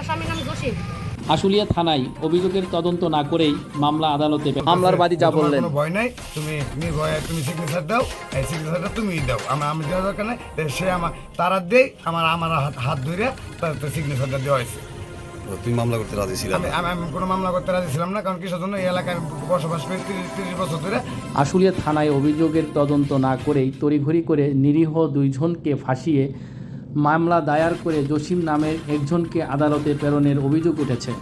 আমার স্বামীর নাম জসিম। আশুলিয়া থানায় অভিযোগের তদন্ত না করেই মামলা আদালতে মামলার বাদী যা বললেন। ভয় নাই? তুমি নির্ভয়ে তুমি সিগনেচার দাও। এই সিগনেচারটা তুমি দাও। আমার আমি দেওয়ার দরকার নাই। সে আমার তারা দেই আমার আমার হাত হাত ধরে তার সিগনেচারটা দেওয়া হয়েছে। তুমি মামলা করতে রাজি ছিল আমি কোনো মামলা করতে রাজি ছিলাম না কারণ কিসের জন্য এই এলাকায় বসবাস করি তিরিশ তিরিশ বছর ধরে। আশুলিয়া থানায় অভিযোগের তদন্ত না করেই তড়িঘড়ি করে নিরীহ দুইজনকে ফাঁসিয়ে মামলা দায়ের করে জসিম নামের একজনকে আদালতে প্রেরণের অভিযোগ উঠেছে।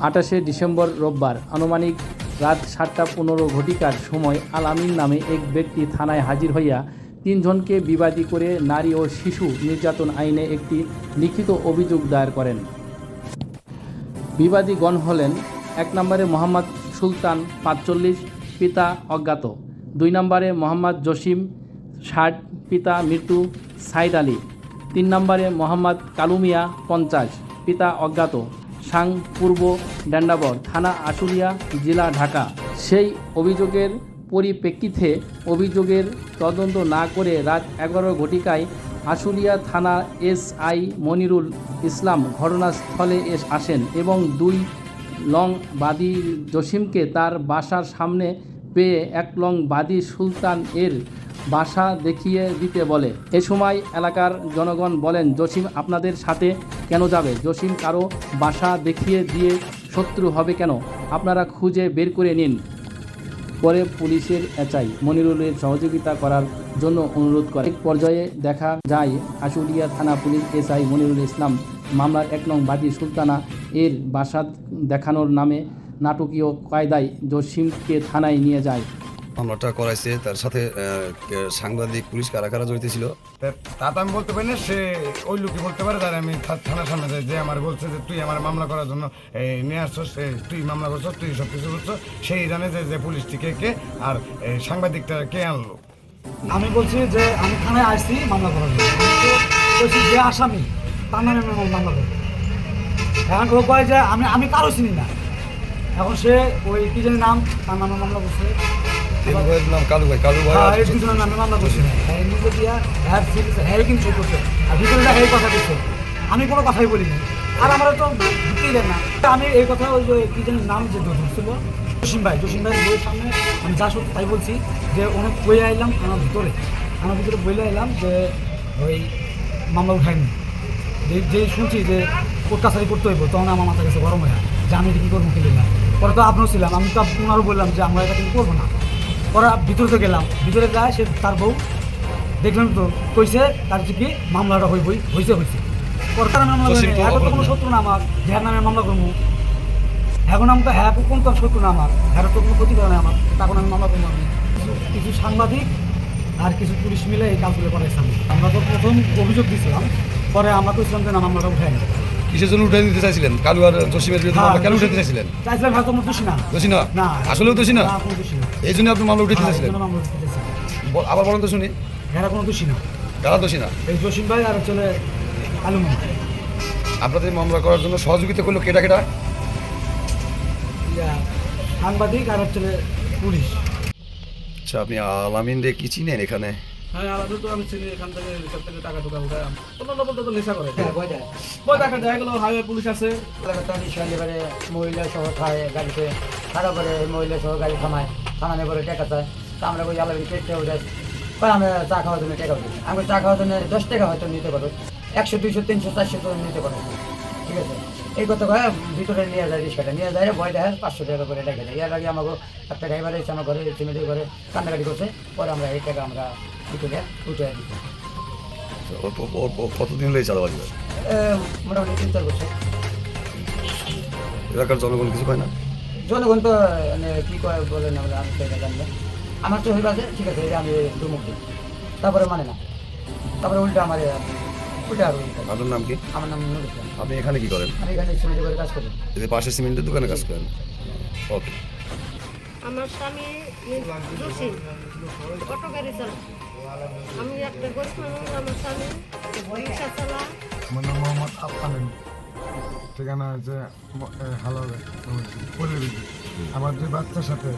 আঠাশে ডিসেম্বর রোববার আনুমানিক রাত সাতটা পনেরো ঘটিকার সময় আল আমিন নামে এক ব্যক্তি থানায় হাজির হইয়া তিনজনকে বিবাদী করে নারী ও শিশু নির্যাতন আইনে একটি লিখিত অভিযোগ দায়ের করেন। বিবাদীগণ হলেন এক নম্বরে মোহাম্মদ সুলতান পাঁচচল্লিশ, পিতা অজ্ঞাত। দুই নম্বরে মোহাম্মদ জসিম ষাট, পিতা মৃত্যু সাইদ আলী। তিন নম্বরে মোহাম্মদ কালুমিয়া পঞ্চাশ, পিতা অজ্ঞাত। সাং পূর্ব ড্যান্ডাবর থানা আশুলিয়া, জেলা ঢাকা। সেই অভিযোগের পরিপ্রেক্ষিতে অভিযোগের তদন্ত না করে রাত এগারো ঘটিকায় আশুলিয়া থানা এসআই মনিরুল ইসলাম ঘটনাস্থলে আসেন এবং দুই লং বাদী জসিমকে তার বাসার সামনে পেয়ে এক লং বাদী সুলতান এর বাসা দেখিয়ে দিতে বলে। এ সময় এলাকার জনগণ বলেন, জসিম আপনাদের সাথে কেন যাবে? জসিম কারও বাসা দেখিয়ে দিয়ে শত্রু হবে কেন? আপনারা খুঁজে বের করে নিন। পরে পুলিশের এচাই মনিরুলের সহযোগিতা করার জন্য অনুরোধ করে। এক পর্যায়ে দেখা যায়, আশুলিয়া থানা পুলিশ এসআই মনিরুল ইসলাম মামলার এক নং বাদী সুলতানা এর বাসা দেখানোর নামে নাটকীয় কায়দায় জসিমকে থানায় নিয়ে যায়। মামলাটা করাইছে তার সাথে সাংবাদিক পুলিশ কারা কারা জড়িত ছিল? তা- তা আমি বলতে পারি না সে ওই লোকই বলতে পারে তার আমি থানার সামনে যাই যে আমার বলছে যে তুই আমার মামলা করার জন্য এই, নিয়ে আসছস এই, তুই মামলা করছস তুই সব কিছু করছস সেই জানে যে যে পুলিশটি কে কে আর এই, সাংবাদিকটা কে আনলো। আমি বলছি যে আমি থানায় আসছি মামলা করার জন্য। বলছি যে আসামি তার নামে আমি মামলা করব। এখন ও কয় যে আমি আমি কারও চিনি না। এখন সে ওই কি জানি নাম তার নামে মামলা করছে। ভাইয়ের করছে আর কথা আমি কোনো কথাই বলিনি। আর আমার তো ঢুকতেই দেয় না। আমি এই কথা ওই যে কি জানি নাম যে ধরছিল, জসিম ভাই। জসিম ভাই বইয়ের সামনে আমি যা সত্যি তাই বলছি যে অনেক বই আইলাম আমার ভিতরে। আমার ভিতরে বইলে আইলাম যে ওই মামলা উঠাইনি যে যেই শুনছি যে কোর্ট কাছারি করতে হইব, তখন আমার মাথা কাছে গরম হয়ে যে আমি এটা কী করব খেলে না। পরে তো আপনিও ছিলাম। আমি তো আপনারও বললাম যে আমরা এটা কিন্তু করব না। পরে ভিতরে তো গেলাম। ভিতরে যায় সে তার বউ দেখলাম তো কইছে তার কি মামলাটা হইবই হইছে হইছে। সরকার মামলা এখন তো কোনো শত্রু না আমার। যার নামে মামলা করব। এখন আমি তো হ্যাঁ কোন তো শত্রু না আমার। হ্যাঁ তো কোনো ক্ষতি করে না আমার। তখন আমি মামলা করব আমি। কিছু- সাংবাদিক আর কিছু পুলিশ মিলে এই কাজগুলো করাইছে আমি আমরা তো প্রথম অভিযোগ দিয়েছিলাম পরে আমরা কইছিলাম যে না মামলাটা উঠাই না কিসের জন্য উঠে দিতে চাইছিলেন? কালু আর জসিমের বিরুদ্ধে মামলা কেন উঠে দিতে চাইছিলেন? চাইছিলাম হয়তো দোষী না। দোষী না? আসলেও দোষী না? এই জন্য আপনি মামলা উঠে দিতে হ্যাঁ, চাইছিলেন? আবার বলেন তো শুনি। এরা কোনো দোষী না। কারা দোষী না? এই জসিম ভাই আর চলে আলুমনি আপনাদের মামলা করার জন্য সহযোগিতা করল কেটা কেটা সাংবাদিক আর হচ্ছে পুলিশ। আচ্ছা আপনি আলামিন রে কি চিনেন এখানে? হ্যাঁ আলাদা তো আমি চিনি এখান থেকে টাকা টুকা উঠাই অন্যান্য বলতে তো নেশা করে। হ্যাঁ, বই দেখা দেখা গেলো হাইওয়ে পুলিশ আছে। এবারে মহিলা সহ খায় গাড়িতে খারাপ করে মহিলা সহ গাড়ি থামায় টাকা চায়। তা আমরা আলাদা উঠে আমরা চা খাওয়ার জন্য টাকা চা খাওয়ার জন্য দশ টাকা হয়তো নিতে পারো। একশো দুইশো তিনশো চারশো নিতে পারো। ঠিক আছে? এই কথা কয়ে? ভিতরে নিয়ে যায় রিক্সাটা নিয়ে যায় ভয় দেয় পাঁচশো টাকা করে রেখে দেয় এর আগে আমাকে একটা ড্রাইভার এসে আমার ঘরে সিমেন্টের ঘরে কান্নাকাটি করছে। পরে আমরা এই টাকা আমরা ভিতরে উঠে দিই। ওর কতদিন হলে চাঁদাবাজি করে? মোটামুটি তিন চার বছর। এলাকার জনগণ কিছু পায় না? জনগণ তো মানে কি করে বলেন আমরা আমি সেটা জানি না। আমার তো হইবা যে ঠিক আছে আমি দুমুখ দিই। তারপরে মানে না। তারপরে উল্টা আমার উল্টা আপনার নাম কি? আমার নাম নুর ইসলাম। আপনি এখানে কি করেন? আমি এখানে সিমেন্টে করে কাজ করি। এদের পাশে সিমেন্টের দোকানে কাজ করেন? ওকে। আমার স্বামী জসিম অটো গাড়ি চালা আমি একটা গরিব মানুষ আমার স্বামী রিক্সা চালা আমার নাম মোহাম্মদ আফান ঠিকানা হচ্ছে হালালে পল্লী আমার দুই বাচ্চার সাথে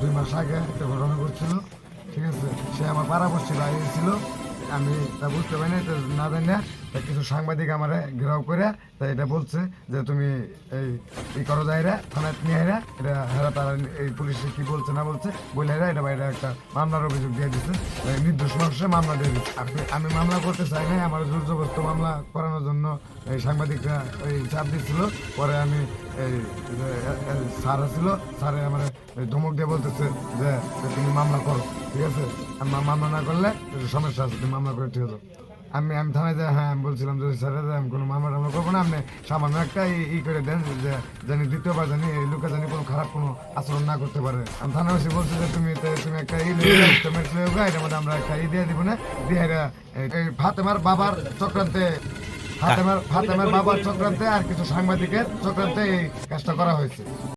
দুই মাস আগে একটা ঘটনা করছিল ঠিক আছে? সে আমার পাড়াপড়শি বাইরে ছিল। আমি তা বুঝতে পারিনি তো না না কিছু সাংবাদিক আমার ঘেরাও করে তা এটা বলছে যে তুমি এই ই করো যাইরা থানায় নিয়ে আইরা এটা হেরা তারা এই পুলিশে কি বলছে না বলছে, বলে এরা এটা বাইরে একটা মামলার অভিযোগ দিয়ে দিচ্ছে নির্দোষ মানুষের মামলা দিয়ে দিচ্ছে। আমি মামলা করতে চাই না আমার জোর জবরদস্ত মামলা করানোর জন্য এই সাংবাদিকরা এই চাপ দিচ্ছিল পরে আমি এই স্যার ছিল স্যারে আমার ধমক দিয়ে বলতেছে যে তুমি মামলা করো, ঠিক আছে? মামলা না করলে সমস্যা আছে, তুমি মামলা করে ঠিক আছে। আমি আমি থানায় যাই হ্যাঁ আমি বলছিলাম যে স্যার আমি কোনো মামলা টামলা করব না আপনি সামান্য একটা ই- করে দেন যে জানি দ্বিতীয়বার জানি এই লোকে জানি কোনো খারাপ কোনো আচরণ না করতে পারে। আমি থানায় এসে বলছি যে তুমি তুমি একটা ই এটার মধ্যে আমরা একটা ই দিয়ে দিব না দিয়ে ফাতেমার বাবার চক্রান্তে ফাতেমার ফাতেমার বাবার চক্রান্তে আর কিছু সাংবাদিকের চক্রান্তে এই কাজটা করা হয়েছে।